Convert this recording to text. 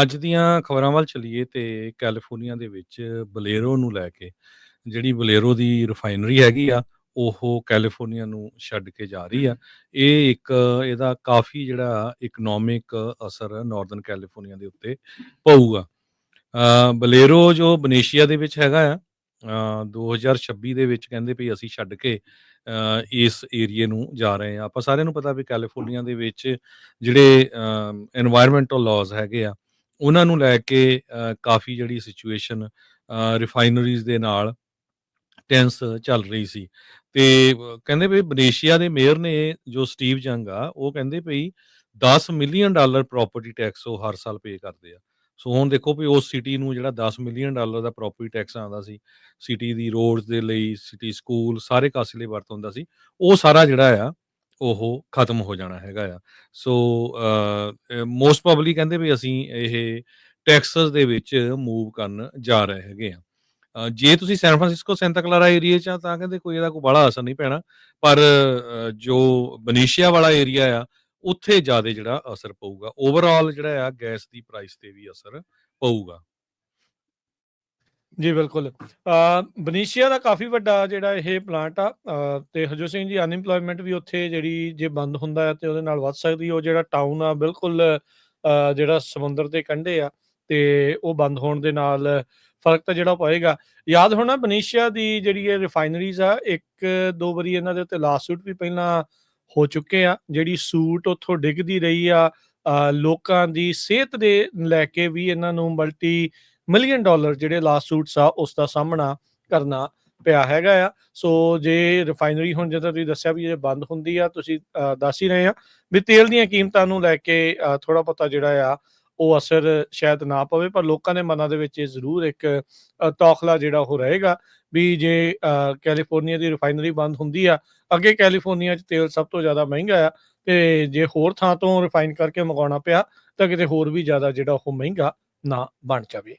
ਅੱਜ ਦੀਆਂ ਖਬਰਾਂ ਵੱਲ ਚੱਲੀਏ ਤੇ ਕੈਲੀਫੋਰਨੀਆ ਦੇ ਵਿੱਚ ਬਲੇਰੋ ਨੂੰ ਲੈ ਕੇ, ਜਿਹੜੀ ਬਲੇਰੋ ਦੀ ਰਿਫਾਈਨਰੀ ਹੈਗੀ ਆ, ਉਹ ਕੈਲੀਫੋਰਨੀਆ ਨੂੰ ਛੱਡ ਕੇ ਜਾ ਰਹੀ ਆ। ਇਹ ਇੱਕ, ਇਹਦਾ ਕਾਫੀ ਜਿਹੜਾ ਇਕਨੋਮਿਕ ਅਸਰ ਨਾਰਥਰਨ ਕੈਲੀਫੋਰਨੀਆ ਦੇ ਉੱਤੇ ਪਊਗਾ। ਬਲੇਰੋ ਜੋ ਬਨੇਸ਼ੀਆ ਦੇ ਵਿੱਚ ਹੈਗਾ ਆ 2026 ਦੇ ਵਿੱਚ ਕਹਿੰਦੇ ਵੀ ਅਸੀਂ ਛੱਡ ਕੇ ਇਸ ਏਰੀਏ ਨੂੰ ਜਾ ਰਹੇ ਆ। ਆਪਾਂ ਸਾਰਿਆਂ ਨੂੰ ਪਤਾ ਵੀ ਕੈਲੀਫੋਰਨੀਆ ਦੇ ਵਿੱਚ ਜਿਹੜੇ এনवायरमेंटਲ ਲਾਜ਼ ਹੈਗੇ ਆ ਉਹਨਾਂ ਨੂੰ ਲੈ ਕੇ ਕਾਫੀ ਜਿਹੜੀ ਸਿਚੁਏਸ਼ਨ ਰਿਫਾਈਨਰੀਜ਼ ਦੇ ਨਾਲ ਟੈਂਸ ਚੱਲ ਰਹੀ ਸੀ। ਤੇ ਕਹਿੰਦੇ ਵੀ ਬਨੇਸ਼ੀਆ ਦੇ ਮੇਅਰ ਨੇ ਜੋ ਸਟੀਵ ਜੰਗ ਆ, ਉਹ ਕਹਿੰਦੇ ਭਈ 10 ਮਿਲੀਅਨ ਡਾਲਰ ਪ੍ਰਾਪਰਟੀ ਟੈਕਸ ਉਹ ਹਰ ਸਾਲ ਪੇ ਕਰਦੇ ਆ। ਸੋ ਹੁਣ ਦੇਖੋ ਵੀ ਉਸ ਸਿਟੀ ਨੂੰ ਜਿਹੜਾ 10 ਮਿਲੀਅਨ ਡਾਲਰ ਦਾ ਪ੍ਰਾਪਰਟੀ ਟੈਕਸ ਆਉਂਦਾ ਸੀ ਸਿਟੀ ਦੀ ਰੋਡਸ ਦੇ ਲਈ ਸਿਟੀ ਸਕੂਲ ਸਾਰੇ ਕਾਸੇ ਲਈ ਵਰਤ ਹੁੰਦਾ ਸੀ, ਉਹ ਸਾਰਾ ਜਿਹੜਾ ਆ ਉਹ ਖਤਮ ਹੋ ਜਾਣਾ ਹੈਗਾ ਆ। ਸੋ ਮੋਸਟ ਪ੍ਰੋਬਬਲੀ ਕਹਿੰਦੇ ਵੀ ਅਸੀਂ ਇਹ ਟੈਕਸਸ ਦੇ ਵਿੱਚ ਮੂਵ ਕਰਨ ਜਾ ਰਹੇ ਹੈਗੇ ਆ। ਜੇ ਤੁਸੀਂ San Francisco Santa Clara area ਚ ਆ ਤਾਂ ਕਹਿੰਦੇ ਕੋਈ ਇਹਦਾ ਕੋਈ ਬੜਾ ਅਸਰ ਨਹੀਂ ਪੈਣਾ। ਪਰ ਜੋ ਬਨੀਸ਼ੀਆ ਵਾਲਾ ਏਰੀਆ ਆ, ਉੱਥੇ ਜ਼ਿਆਦਾ ਜਿਹੜਾ ਅਸਰ ਪਊਗਾ। ਓਵਰਆਲ ਜਿਹੜਾ ਆ ਗੈਸ ਦੀ ਪ੍ਰਾਈਸ ਤੇ ਵੀ ਅਸਰ ਪਊਗਾ। ਜੀ ਬਿਲਕੁਲ। ਅ, ਬਨੀਸ਼ੀਆ ਦਾ ਕਾਫੀ ਵੱਡਾ ਜਿਹੜਾ ਇਹ ਪਲਾਂਟ ਆ ਅ, ਤੇ ਹਜੋ ਸਿੰਘ ਜੀ ਅਨਇੰਪਲੋਇਮੈਂਟ ਵੀ ਉੱਥੇ ਜਿਹੜੀ ਜੇ ਬੰਦ ਹੁੰਦਾ ਹੈ ਤੇ ਉਹਦੇ ਨਾਲ ਵੱਧ ਸਕਦੀ ਉਹ ਜਿਹੜਾ ਟਾਊਨ ਆ ਬਿਲਕੁਲ ਜਿਹੜਾ ਸਮੁੰਦਰ ਦੇ ਕੰਢੇ ਆ ਤੇ ਉਹ ਬੰਦ ਹੋਣ ਦੇ ਨਾਲ ਫ਼ਰਕ ਤਾਂ ਜਿਹੜਾ ਪਏਗਾ। ਯਾਦ ਹੋਣਾ ਬਨੀਸ਼ੀਆ ਦੀ ਜਿਹੜੀ ਇਹ ਰਿਫਾਈਨਰੀਜ਼ ਆ ਇੱਕ ਦੋ ਵਾਰੀ ਇਹਨਾਂ ਦੇ ਉੱਤੇ ਲਾਸੂਟ ਵੀ ਪਹਿਲਾਂ ਹੋ ਚੁੱਕੇ ਆ ਜਿਹੜੀ ਸੂਟ ਉੱਥੋਂ ਡਿੱਗਦੀ ਰਹੀ ਆ ਲੋਕਾਂ ਦੀ ਸਿਹਤ ਦੇ ਲੈ ਕੇ ਵੀ ਇਹਨਾਂ ਨੂੰ ਮਲਟੀ ਮਿਲੀਅਨ ਡਾਲਰ ਜਿਹੜੇ ਲਾਸਟ ਸੂਟਸ ਆ, ਉਸ ਦਾ ਸਾਹਮਣਾ ਕਰਨਾ ਪਿਆ ਹੈਗਾ ਆ। ਸੋ ਜੇ ਰਿਫਾਈਨਰੀ ਹੁਣ ਜਦੋਂ ਤੁਸੀਂ ਦੱਸਿਆ ਵੀ ਇਹ ਬੰਦ ਹੁੰਦੀ ਆ, ਤੁਸੀਂ ਦੱਸ ਹੀ ਰਹੇ ਆ ਵੀ ਤੇਲ ਦੀਆਂ ਕੀਮਤਾਂ ਨੂੰ ਲੈ ਕੇ ਥੋੜਾ ਪਤਾ ਜਿਹੜਾ ਆ, ਉਹ ਅਸਰ ਸ਼ਾਇਦ ਨਾ ਪਵੇ, ਪਰ ਲੋਕਾਂ ਦੇ ਮਨਾਂ ਦੇ ਵਿੱਚ ਇਹ ਜ਼ਰੂਰ ਇੱਕ ਤੌਖਲਾ ਜਿਹੜਾ ਉਹ ਰਹੇਗਾ ਵੀ ਜੇ ਕੈਲੀਫੋਰਨੀਆ ਦੀ ਰਿਫਾਈਨਰੀ ਬੰਦ ਹੁੰਦੀ ਆ, ਅੱਗੇ ਕੈਲੀਫੋਰਨੀਆ 'ਚ ਤੇਲ ਸਭ ਤੋਂ ਜ਼ਿਆਦਾ ਮਹਿੰਗਾ ਆ ਤੇ ਜੇ ਹੋਰ ਥਾਂ ਤੋਂ ਰਿਫਾਈਨ ਕਰਕੇ ਮੰਗਾਉਣਾ ਪਿਆ, ਤਾਂ ਕਿਤੇ ਹੋਰ ਵੀ ਜ਼ਿਆਦਾ ਜਿਹੜਾ ਉਹ ਮਹਿੰਗਾ ਨਾ ਬਣ ਜਾਵੇ।